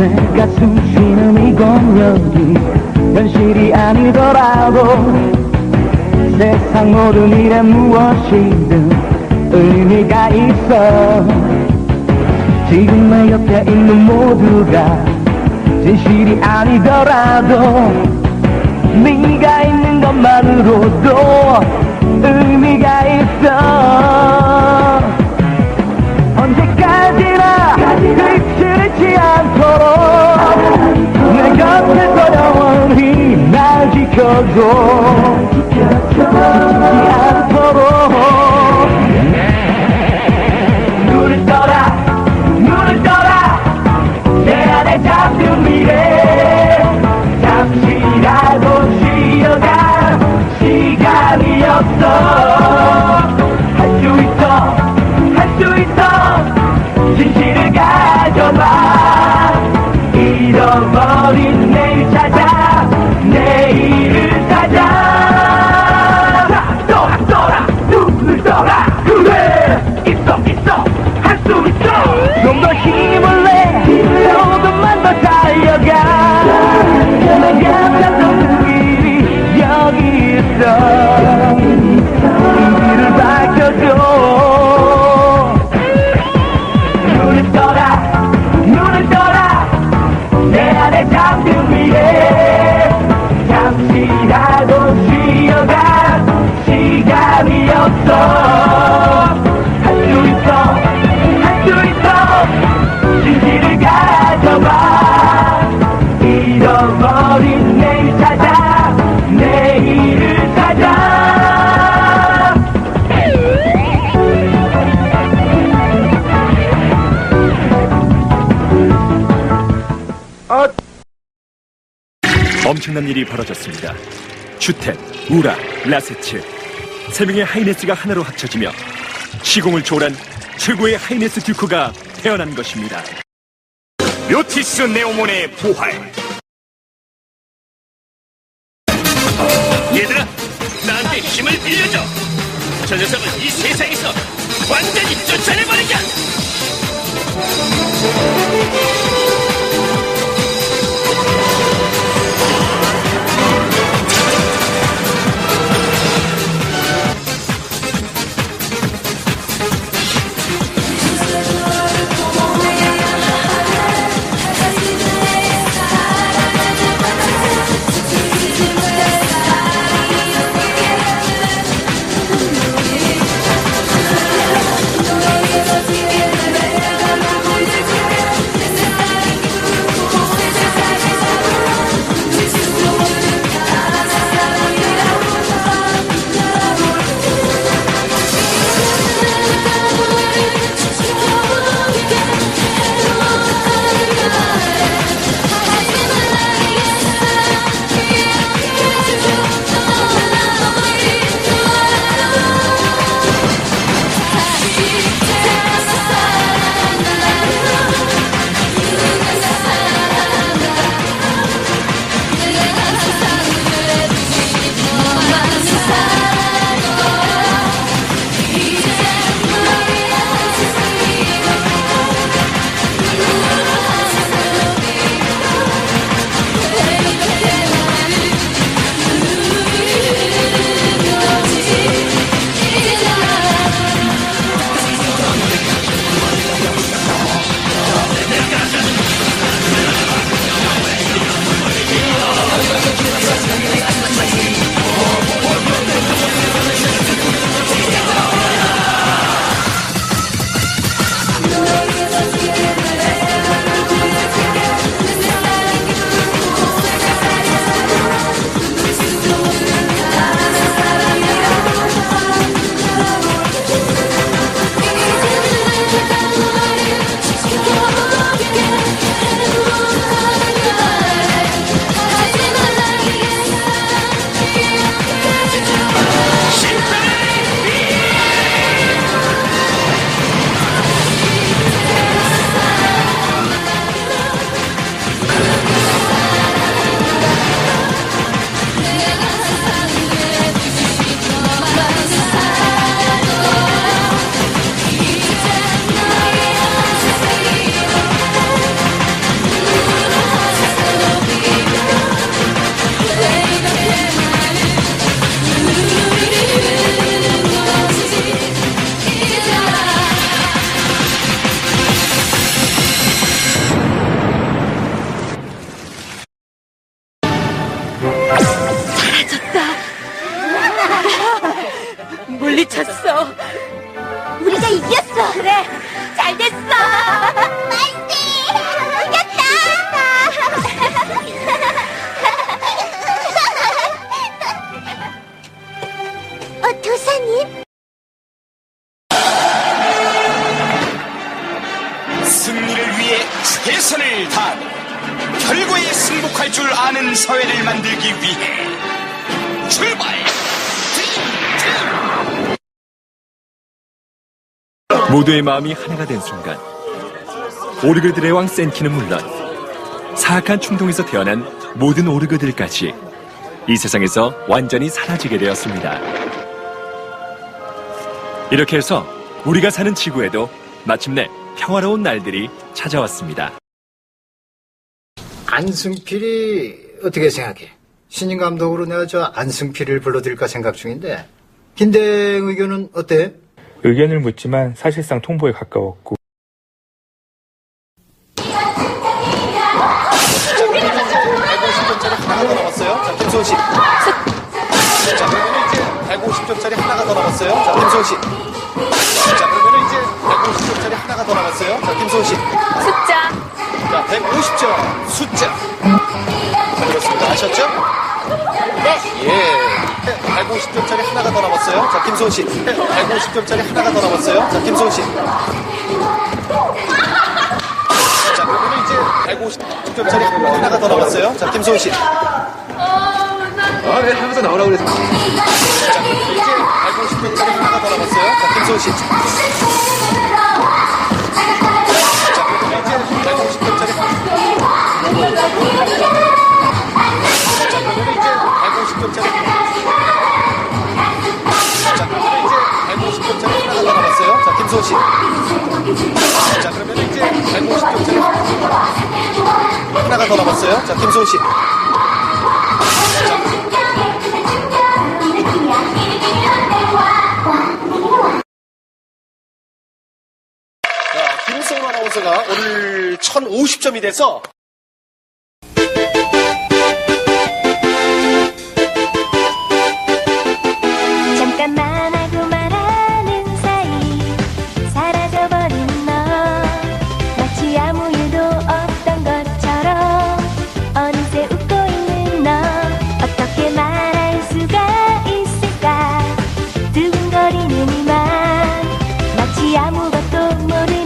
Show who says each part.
Speaker 1: 내 가슴 쉬는 이 공연이 현실이 아니더라도 세상 모든 일에 무엇이든 의미가 있어. 지금 내 옆에 있는 모두가 진실이 아니더라도 네가 있는 것만으로도 의미가 있어 love.
Speaker 2: 엄청난 일이 벌어졌습니다. 주텐, 우라, 라세츠 세 명의 하이네스가 하나로 합쳐지며 시공을 초월한 최고의 하이네스 듀크가 태어난 것입니다.
Speaker 3: 묘티스 네오몬의 부활
Speaker 4: 얘들아 나한테 힘을 빌려줘 저 녀석을 이 세상에서 완전히 쫓아내버리자
Speaker 5: 승복할 줄 아는 사회를 만들기 위해 출발!
Speaker 2: 모두의 마음이 하나가 된 순간 오르그들의 왕 센키는 물론 사악한 충동에서 태어난 모든 오르그들까지 이 세상에서 완전히 사라지게 되었습니다. 이렇게 해서 우리가 사는 지구에도 마침내 평화로운 날들이 찾아왔습니다.
Speaker 6: 안승필이 어떻게 생각해? 신인 감독으로 내가 저 안승필을 불러드릴까 생각 중인데 김대행 의견은 어때?
Speaker 7: 의견을 묻지만 사실상 통보에 가까웠고
Speaker 8: 하나가 더 남았어요. 자, 씨. 자, 그러면 이제 150점짜리 하나가 더 남았어요. 자, 김소은 씨. 자, 그러면 이제 150점짜리 하나가 더 남았어요. 자, 김소은 씨. 숫자. 자, 150점 숫자. 자, 그렇습니다. 아셨죠? 네. 예. 150점짜리 하나가 더 남았어요. 자, 김소은 씨. 150점짜리 하나가 더 남았어요. 자, 김소은 씨. 자, 그러면 이제 150점짜리 하나가 더 남았어요. 자, 김소은 씨. 아, 네, 하면서 나오라고 그랬어. 자, 이제 150점짜리 하나가 더 남았어요. 자, 김소은 씨. 자, 그러면 이제 150점짜리 자, 그러면 이제 150점짜리 자, 그러면 이제 150점짜리 하나가 더 남았어요. 자, 김소은 씨. 자, 그러면 이제 150점짜리 하나가 더 남았어요. 자, 김소은 씨. 자, 김소은 아나운서가 오늘 1050점이 돼서
Speaker 9: 잠깐만 하고 말하는 사이 사라져버린 너. 마치 아무 일도 없던 것처럼 어느새 웃고 있는 너. 어떻게 말할 수가 있을까? 두근거리는 이맘 마치 아무것도 모르는